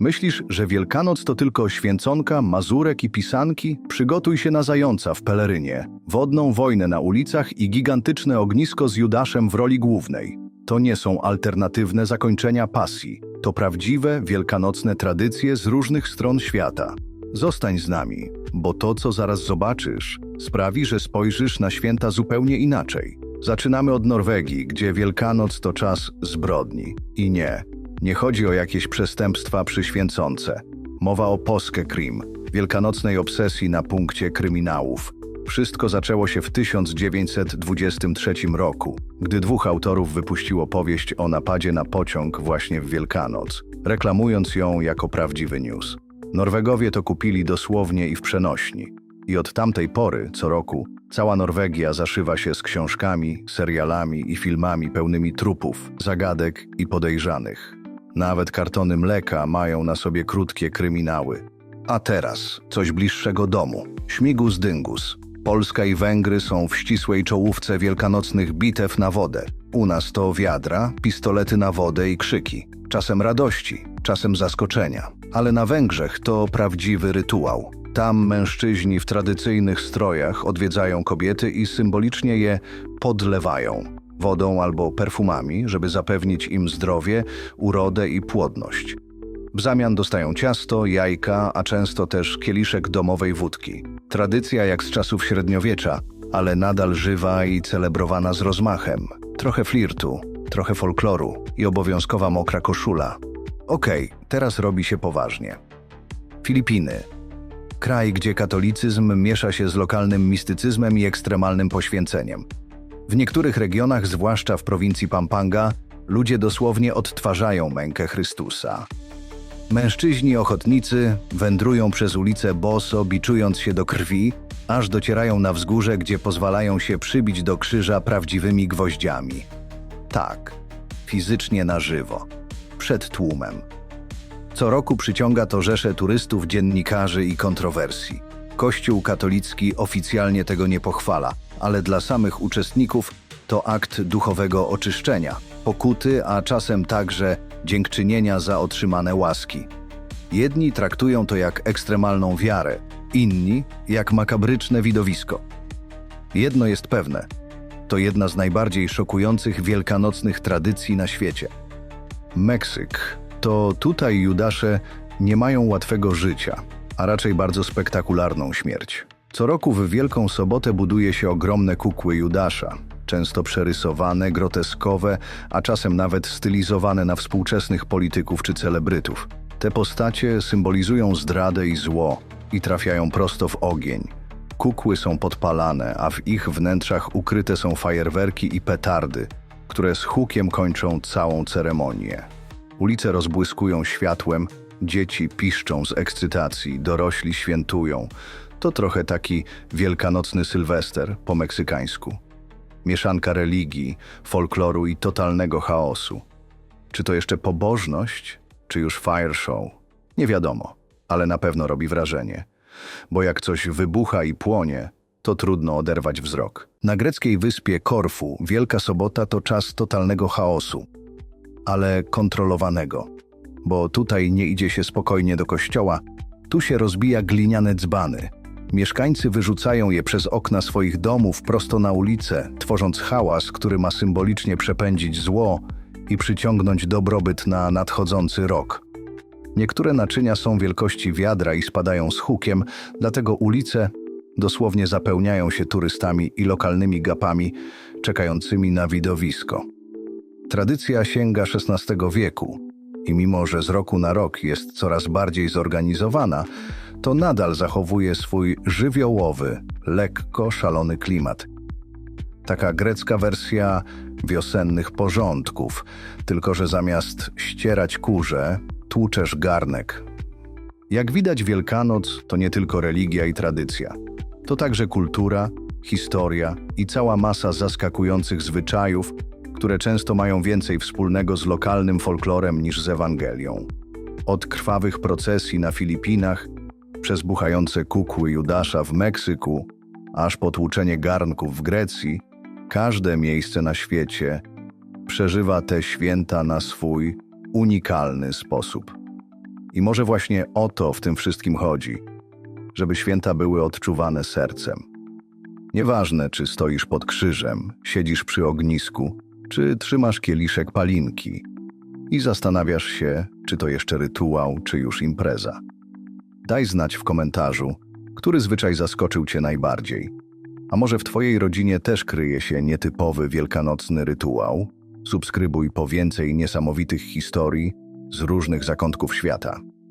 Myślisz, że Wielkanoc to tylko święconka, mazurek i pisanki? Przygotuj się na zająca w pelerynie, wodną wojnę na ulicach i gigantyczne ognisko z Judaszem w roli głównej. To nie są alternatywne zakończenia pasji. To prawdziwe, wielkanocne tradycje z różnych stron świata. Zostań z nami, bo to, co zaraz zobaczysz, sprawi, że spojrzysz na święta zupełnie inaczej. Zaczynamy od Norwegii, gdzie Wielkanoc to czas zbrodni. I nie, nie chodzi o jakieś przestępstwa przyświęcące. Mowa o Poskekrim, wielkanocnej obsesji na punkcie kryminałów. Wszystko zaczęło się w 1923 roku, gdy dwóch autorów wypuściło powieść o napadzie na pociąg właśnie w Wielkanoc, reklamując ją jako prawdziwy news. Norwegowie to kupili dosłownie i w przenośni. I od tamtej pory, co roku, cała Norwegia zaszywa się z książkami, serialami i filmami pełnymi trupów, zagadek i podejrzanych. Nawet kartony mleka mają na sobie krótkie kryminały. A teraz coś bliższego domu. Śmigus dyngus. Polska i Węgry są w ścisłej czołówce wielkanocnych bitew na wodę. U nas to wiadra, pistolety na wodę i krzyki. Czasem radości, czasem zaskoczenia. Ale na Węgrzech to prawdziwy rytuał. Tam mężczyźni w tradycyjnych strojach odwiedzają kobiety i symbolicznie je podlewają wodą albo perfumami, żeby zapewnić im zdrowie, urodę i płodność. W zamian dostają ciasto, jajka, a często też kieliszek domowej wódki. Tradycja jak z czasów średniowiecza, ale nadal żywa i celebrowana z rozmachem. Trochę flirtu, trochę folkloru i obowiązkowa mokra koszula. Okej, teraz robi się poważnie. Filipiny. Kraj, gdzie katolicyzm miesza się z lokalnym mistycyzmem i ekstremalnym poświęceniem. W niektórych regionach, zwłaszcza w prowincji Pampanga, ludzie dosłownie odtwarzają mękę Chrystusa. Mężczyźni ochotnicy wędrują przez ulice boso, biczując się do krwi, aż docierają na wzgórze, gdzie pozwalają się przybić do krzyża prawdziwymi gwoździami. Tak, fizycznie na żywo, przed tłumem. Co roku przyciąga to rzesze turystów, dziennikarzy i kontrowersji. Kościół katolicki oficjalnie tego nie pochwala, ale dla samych uczestników to akt duchowego oczyszczenia, pokuty, a czasem także dziękczynienia za otrzymane łaski. Jedni traktują to jak ekstremalną wiarę, inni jak makabryczne widowisko. Jedno jest pewne: to jedna z najbardziej szokujących wielkanocnych tradycji na świecie. Meksyk to tutaj Judasze nie mają łatwego życia, a raczej bardzo spektakularną śmierć. Co roku w Wielką Sobotę buduje się ogromne kukły Judasza, często przerysowane, groteskowe, a czasem nawet stylizowane na współczesnych polityków czy celebrytów. Te postacie symbolizują zdradę i zło i trafiają prosto w ogień. Kukły są podpalane, a w ich wnętrzach ukryte są fajerwerki i petardy, które z hukiem kończą całą ceremonię. Ulice rozbłyskują światłem, dzieci piszczą z ekscytacji, dorośli świętują. To trochę taki wielkanocny sylwester po meksykańsku. Mieszanka religii, folkloru i totalnego chaosu. Czy to jeszcze pobożność, czy już fire show? Nie wiadomo, ale na pewno robi wrażenie. Bo jak coś wybucha i płonie, to trudno oderwać wzrok. Na greckiej wyspie Korfu Wielka Sobota to czas totalnego chaosu, ale kontrolowanego. Bo tutaj nie idzie się spokojnie do kościoła, tu się rozbija gliniane dzbany. Mieszkańcy wyrzucają je przez okna swoich domów prosto na ulicę, tworząc hałas, który ma symbolicznie przepędzić zło i przyciągnąć dobrobyt na nadchodzący rok. Niektóre naczynia są wielkości wiadra i spadają z hukiem, dlatego ulice dosłownie zapełniają się turystami i lokalnymi gapami czekającymi na widowisko. Tradycja sięga XVI wieku i mimo, że z roku na rok jest coraz bardziej zorganizowana, to nadal zachowuje swój żywiołowy, lekko szalony klimat. Taka grecka wersja wiosennych porządków, tylko że zamiast ścierać kurze, tłuczesz garnek. Jak widać, Wielkanoc to nie tylko religia i tradycja. To także kultura, historia i cała masa zaskakujących zwyczajów, które często mają więcej wspólnego z lokalnym folklorem niż z Ewangelią. Od krwawych procesji na Filipinach, przez buchające kukły Judasza w Meksyku, aż po tłuczenie garnków w Grecji, każde miejsce na świecie przeżywa te święta na swój unikalny sposób. I może właśnie o to w tym wszystkim chodzi, żeby święta były odczuwane sercem. Nieważne, czy stoisz pod krzyżem, siedzisz przy ognisku, czy trzymasz kieliszek palinki i zastanawiasz się, czy to jeszcze rytuał, czy już impreza. Daj znać w komentarzu, który zwyczaj zaskoczył Cię najbardziej. A może w Twojej rodzinie też kryje się nietypowy wielkanocny rytuał? Subskrybuj po więcej niesamowitych historii z różnych zakątków świata.